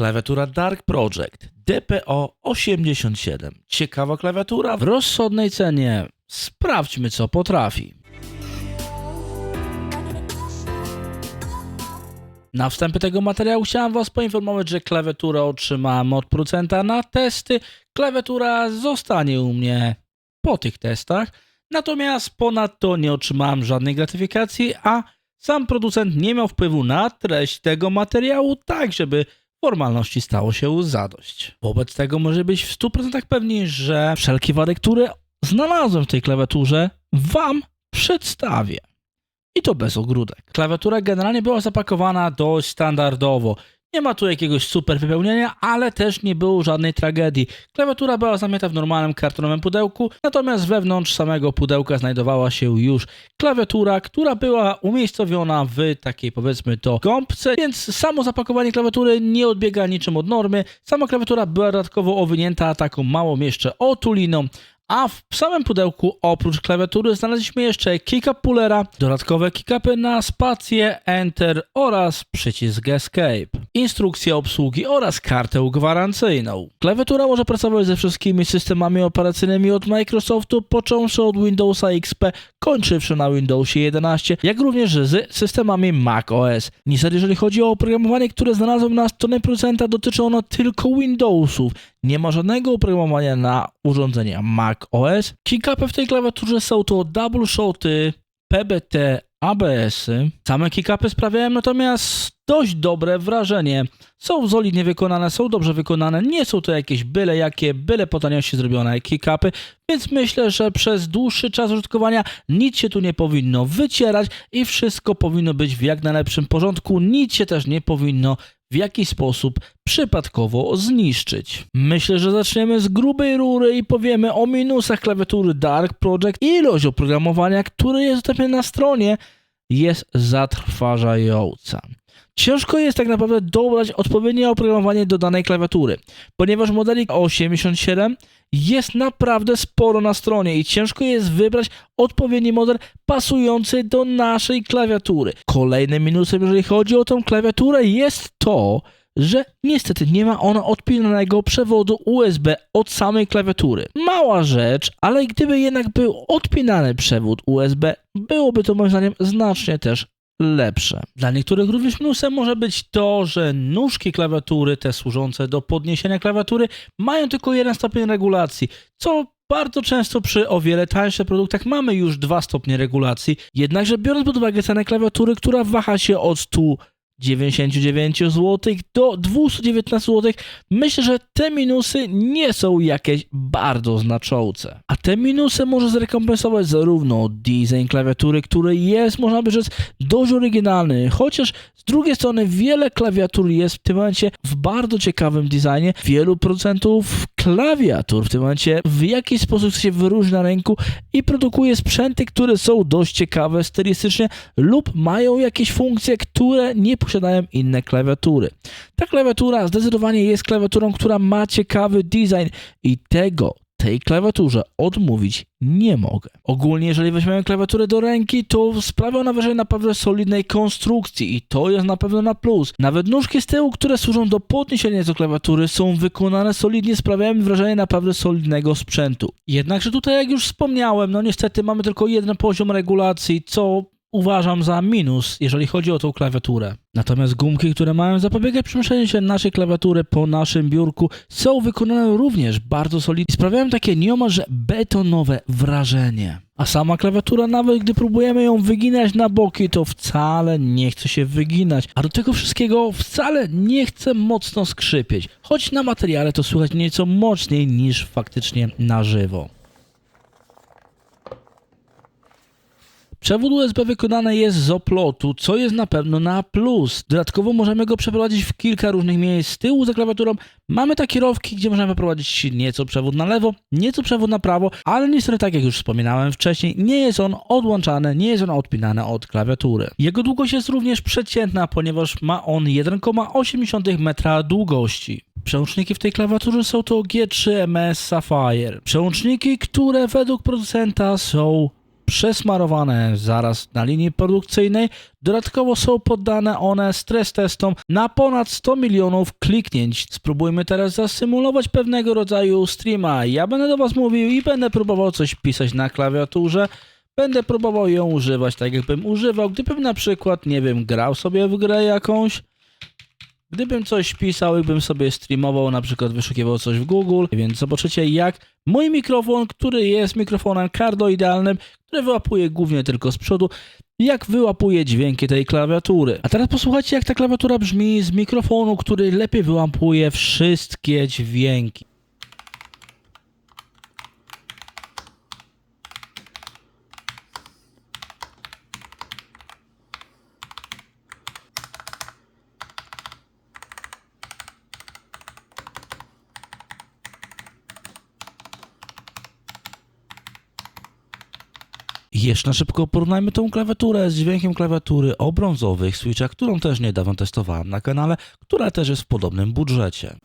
Klawiatura Dark Project DPO 87. Ciekawa klawiatura w rozsądnej cenie. Sprawdźmy co potrafi. Na wstępie tego materiału chciałem Was poinformować, że klawiaturę otrzymałem od producenta na testy. Klawiatura zostanie u mnie po tych testach. Natomiast ponadto nie otrzymałem żadnej gratyfikacji, a sam producent nie miał wpływu na treść tego materiału, tak żeby formalności stało się zadość. Wobec tego może być w 100% pewni, że wszelkie wady, które znalazłem w tej klawiaturze, Wam przedstawię. I to bez ogródek. Klawiatura generalnie była zapakowana dość standardowo. Nie ma tu jakiegoś super wypełnienia, ale też nie było żadnej tragedii. Klawiatura była zamknięta w normalnym kartonowym pudełku, natomiast wewnątrz samego pudełka znajdowała się już klawiatura, która była umiejscowiona w takiej powiedzmy to gąbce, więc samo zapakowanie klawiatury nie odbiega niczym od normy. Sama klawiatura była dodatkowo owinięta taką małą jeszcze otuliną, a w samym pudełku oprócz klawiatury znaleźliśmy jeszcze keycap pullera, dodatkowe keycapy na spację, enter oraz przycisk escape, instrukcję obsługi oraz kartę gwarancyjną. Klawiatura może pracować ze wszystkimi systemami operacyjnymi od Microsoftu, począwszy od Windowsa XP, kończywszy na Windowsie 11, jak również z systemami macOS. Niestety jeżeli chodzi o oprogramowanie, które znalazłem na stronie producenta, dotyczy ono tylko Windowsów. Nie ma żadnego oprogramowania na urządzenia macOS. Keycapy w tej klawiaturze są to double shoty, PBT, ABS-y. Same keycapy sprawiają natomiast dość dobre wrażenie. Są solidnie wykonane, są dobrze wykonane, nie są to jakieś byle jakie, byle po taniości zrobione keycapy, więc myślę, że przez dłuższy czas użytkowania nic się tu nie powinno wycierać i wszystko powinno być w jak najlepszym porządku, nic się też nie powinno w jakiś sposób przypadkowo zniszczyć. Myślę, że zaczniemy z grubej rury i powiemy o minusach klawiatury Dark Project. Ilość oprogramowania, które jest dostępne na stronie, jest zatrważająca. Ciężko jest tak naprawdę dobrać odpowiednie oprogramowanie do danej klawiatury, ponieważ modelik 87 jest naprawdę sporo na stronie i ciężko jest wybrać odpowiedni model pasujący do naszej klawiatury. Kolejnym minusem, jeżeli chodzi o tą klawiaturę, jest to, że niestety nie ma ona odpinanego przewodu USB od samej klawiatury. Mała rzecz, ale gdyby jednak był odpinany przewód USB, byłoby to moim zdaniem znacznie też lepsze. Dla niektórych również minusem może być to, że nóżki klawiatury, te służące do podniesienia klawiatury, mają tylko jeden stopień regulacji, co bardzo często przy o wiele tańszych produktach mamy już dwa stopnie regulacji, jednakże biorąc pod uwagę cenę klawiatury, która waha się od 100 99 zł do 219 zł. Myślę, że te minusy nie są jakieś bardzo znaczące. A te minusy może zrekompensować zarówno design klawiatury, który jest, można by rzec, dość oryginalny, chociaż z drugiej strony wiele klawiatur jest w tym momencie w bardzo ciekawym designie. Wielu producentów klawiatur w tym momencie w jakiś sposób się wyróżnia na rynku i produkuje sprzęty, które są dość ciekawe stylistycznie lub mają jakieś funkcje, które nie posiadają inne klawiatury. Ta klawiatura zdecydowanie jest klawiaturą, która ma ciekawy design i tego tej klawiaturze odmówić nie mogę. Ogólnie, jeżeli weźmiemy klawiaturę do ręki, to sprawia ona wrażenie naprawdę solidnej konstrukcji i to jest na pewno na plus. Nawet nóżki z tyłu, które służą do podniesienia tej klawiatury, są wykonane solidnie, sprawiają wrażenie naprawdę solidnego sprzętu. Jednakże tutaj, jak już wspomniałem, no niestety mamy tylko jeden poziom regulacji, co uważam za minus, jeżeli chodzi o tą klawiaturę. Natomiast gumki, które mają zapobiegać przemieszczaniu się naszej klawiatury po naszym biurku, są wykonane również bardzo solidnie i sprawiają takie nieomalże betonowe wrażenie. A sama klawiatura, nawet gdy próbujemy ją wyginać na boki, to wcale nie chce się wyginać. A do tego wszystkiego wcale nie chce mocno skrzypieć. Choć na materiale to słychać nieco mocniej niż faktycznie na żywo. Przewód USB wykonany jest z oplotu, co jest na pewno na plus. Dodatkowo możemy go przeprowadzić w kilka różnych miejsc. Z tyłu za klawiaturą mamy takie rowki, gdzie możemy prowadzić nieco przewód na lewo, nieco przewód na prawo, ale niestety, tak jak już wspominałem wcześniej, nie jest on odłączany, nie jest on odpinany od klawiatury. Jego długość jest również przeciętna, ponieważ ma on 1,8 metra długości. Przełączniki w tej klawiaturze są to G3 MS Sapphire. Przełączniki, które według producenta są przesmarowane zaraz na linii produkcyjnej. Dodatkowo są poddane one stres testom na ponad 100 milionów kliknięć. Spróbujmy teraz zasymulować pewnego rodzaju streama. Ja będę do Was mówił i będę próbował coś pisać na klawiaturze. Będę próbował ją używać tak, jakbym używał, gdybym na przykład, nie wiem, grał sobie w grę jakąś. Gdybym coś pisał bym sobie streamował, na przykład wyszukiwał coś w Google, więc zobaczycie jak mój mikrofon, który jest mikrofonem kardoidalnym, który wyłapuje głównie tylko z przodu, jak wyłapuje dźwięki tej klawiatury. A teraz posłuchajcie jak ta klawiatura brzmi z mikrofonu, który lepiej wyłapuje wszystkie dźwięki. Jeszcze na szybko porównajmy tą klawiaturę z dźwiękiem klawiatury o brązowych switchach, którą też niedawno testowałem na kanale, która też jest w podobnym budżecie.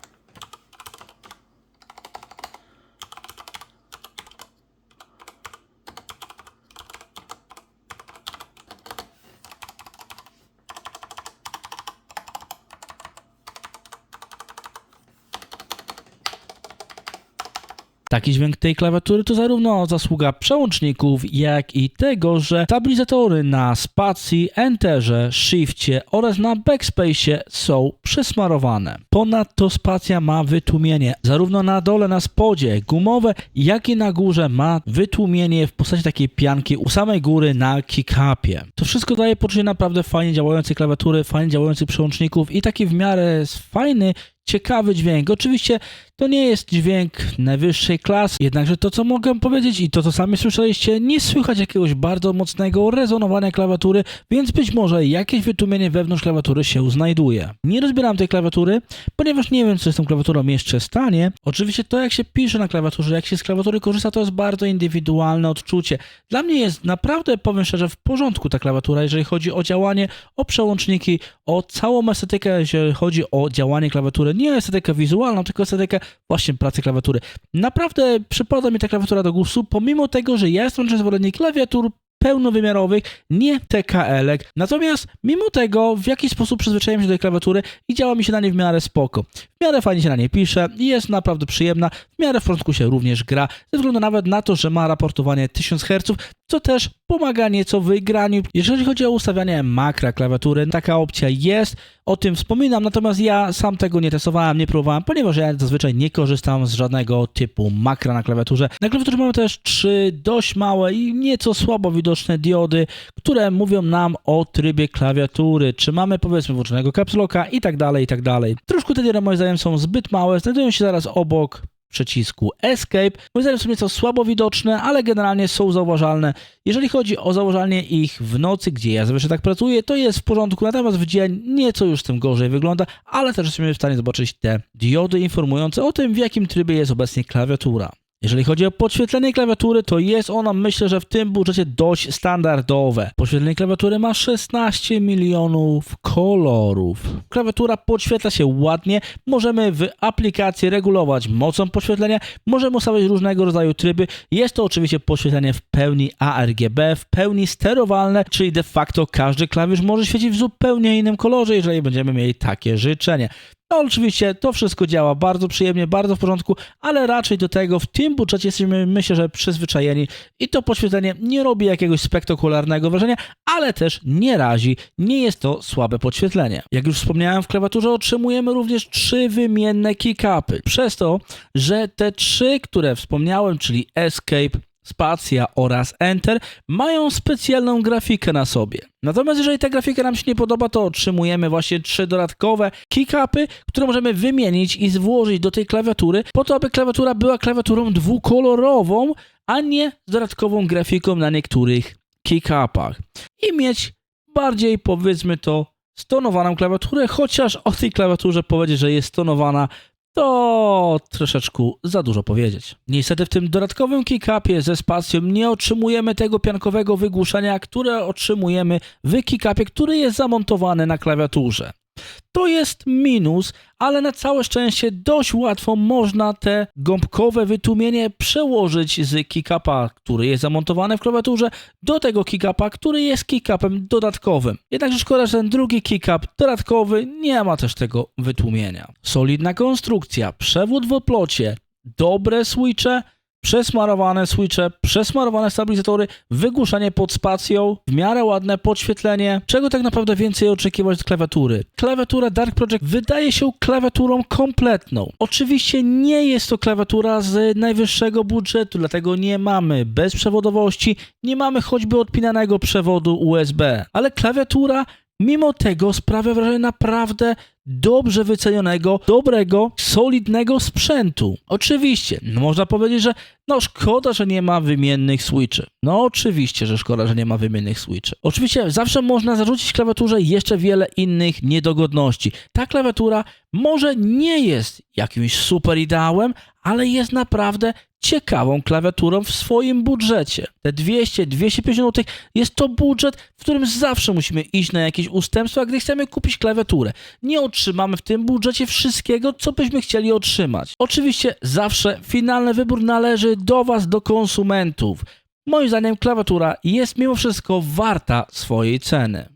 Taki dźwięk tej klawiatury to zarówno zasługa przełączników, jak i tego, że stabilizatory na spacji, enterze, shifcie oraz na backspace są przesmarowane. Ponadto spacja ma wytłumienie zarówno na dole na spodzie gumowe, jak i na górze ma wytłumienie w postaci takiej pianki u samej góry na kickupie. To wszystko daje poczucie naprawdę fajnie działającej klawiatury, fajnie działających przełączników i taki w miarę fajny ciekawy dźwięk. Oczywiście to nie jest dźwięk najwyższej klasy, jednakże to, co mogę powiedzieć i to, co sami słyszeliście, nie słychać jakiegoś bardzo mocnego rezonowania klawiatury, więc być może jakieś wytłumienie wewnątrz klawiatury się znajduje. Nie rozbieram tej klawiatury, ponieważ nie wiem, co z tą klawiaturą jeszcze stanie. Oczywiście to, jak się pisze na klawiaturze, jak się z klawiatury korzysta, to jest bardzo indywidualne odczucie. Dla mnie jest naprawdę, powiem szczerze, w porządku ta klawiatura, jeżeli chodzi o działanie, o przełączniki, o całą estetykę, jeżeli chodzi o działanie klawiatury. Nie estetykę wizualną, tylko estetykę właśnie pracy klawiatury. Naprawdę przypada mi ta klawiatura do gustu, pomimo tego, że ja jestem zwolennik klawiatur pełnowymiarowych, nie TKL-ek. Natomiast mimo tego w jakiś sposób przyzwyczaiłem się do tej klawiatury i działa mi się na niej w miarę spoko. W miarę fajnie się na niej pisze i jest naprawdę przyjemna, w miarę w porządku się również gra, ze względu nawet na to, że ma raportowanie 1000 Hz, co też pomaga nieco w graniu. Jeżeli chodzi o ustawianie makra klawiatury, taka opcja jest, o tym wspominam, natomiast ja sam tego nie testowałem, nie próbowałem, ponieważ ja zazwyczaj nie korzystam z żadnego typu makra na klawiaturze. Na klawiaturze mamy też trzy dość małe i nieco słabo widoczne diody, które mówią nam o trybie klawiatury, czy mamy powiedzmy włączonego capslocka i tak dalej, i tak dalej. Troszkę te diody moim zdaniem są zbyt małe, znajdują się zaraz obok przycisku Escape. Moim zdaniem są nieco słabo widoczne, ale generalnie są zauważalne. Jeżeli chodzi o zauważalnie ich w nocy, gdzie ja zawsze tak pracuję, to jest w porządku, natomiast w dzień nieco już z tym gorzej wygląda, ale też jesteśmy w stanie zobaczyć te diody informujące o tym, w jakim trybie jest obecnie klawiatura. Jeżeli chodzi o podświetlenie klawiatury, to jest ona myślę, że w tym budżecie dość standardowe. Podświetlenie klawiatury ma 16 milionów kolorów. Klawiatura podświetla się ładnie, możemy w aplikacji regulować mocą podświetlenia, możemy ustawiać różnego rodzaju tryby. Jest to oczywiście podświetlenie w pełni ARGB, w pełni sterowalne, czyli de facto każdy klawisz może świecić w zupełnie innym kolorze, jeżeli będziemy mieli takie życzenie. No oczywiście to wszystko działa bardzo przyjemnie, bardzo w porządku, ale raczej do tego w tym budżecie jesteśmy myślę, że przyzwyczajeni i to podświetlenie nie robi jakiegoś spektakularnego wrażenia, ale też nie razi, nie jest to słabe podświetlenie. Jak już wspomniałem, w klawiaturze otrzymujemy również trzy wymienne kickupy. Przez to, że te trzy, które wspomniałem, czyli Escape, spacja oraz enter mają specjalną grafikę na sobie. Natomiast jeżeli ta grafika nam się nie podoba, to otrzymujemy właśnie trzy dodatkowe kickupy, które możemy wymienić i włożyć do tej klawiatury, po to aby klawiatura była klawiaturą dwukolorową, a nie z dodatkową grafiką na niektórych kickupach. I mieć bardziej, powiedzmy to, stonowaną klawiaturę, chociaż o tej klawiaturze powiedzieć, że jest stonowana, to troszeczkę za dużo powiedzieć. Niestety w tym dodatkowym kickupie ze spacją nie otrzymujemy tego piankowego wygłuszenia, które otrzymujemy w kickupie, który jest zamontowany na klawiaturze. To jest minus, ale na całe szczęście dość łatwo można te gąbkowe wytłumienie przełożyć z kickapa, który jest zamontowany w klawiaturze, do tego kickapa, który jest kickupem dodatkowym. Jednakże szkoda, że ten drugi kickup dodatkowy nie ma też tego wytłumienia. Solidna konstrukcja, przewód w oplocie, dobre switche, przesmarowane switche, przesmarowane stabilizatory, wygłuszanie pod spacją, w miarę ładne podświetlenie. Czego tak naprawdę więcej oczekiwać od klawiatury? Klawiatura Dark Project wydaje się klawiaturą kompletną. Oczywiście nie jest to klawiatura z najwyższego budżetu, dlatego nie mamy bezprzewodowości, nie mamy choćby odpinanego przewodu USB, ale klawiatura mimo tego sprawia wrażenie naprawdę dobrze wycenionego, dobrego, solidnego sprzętu. Oczywiście, no można powiedzieć, że no szkoda, że nie ma wymiennych switchy. No oczywiście, że szkoda, że nie ma wymiennych switchy. Oczywiście zawsze można zarzucić klawiaturze jeszcze wiele innych niedogodności. Ta klawiatura może nie jest jakimś super ideałem, ale jest naprawdę ciekawą klawiaturą w swoim budżecie. Te 200-250 zł jest to budżet, w którym zawsze musimy iść na jakieś ustępstwa, gdy chcemy kupić klawiaturę. Nie otrzymamy w tym budżecie wszystkiego, co byśmy chcieli otrzymać. Oczywiście zawsze finalny wybór należy do Was, do konsumentów. Moim zdaniem klawiatura jest mimo wszystko warta swojej ceny.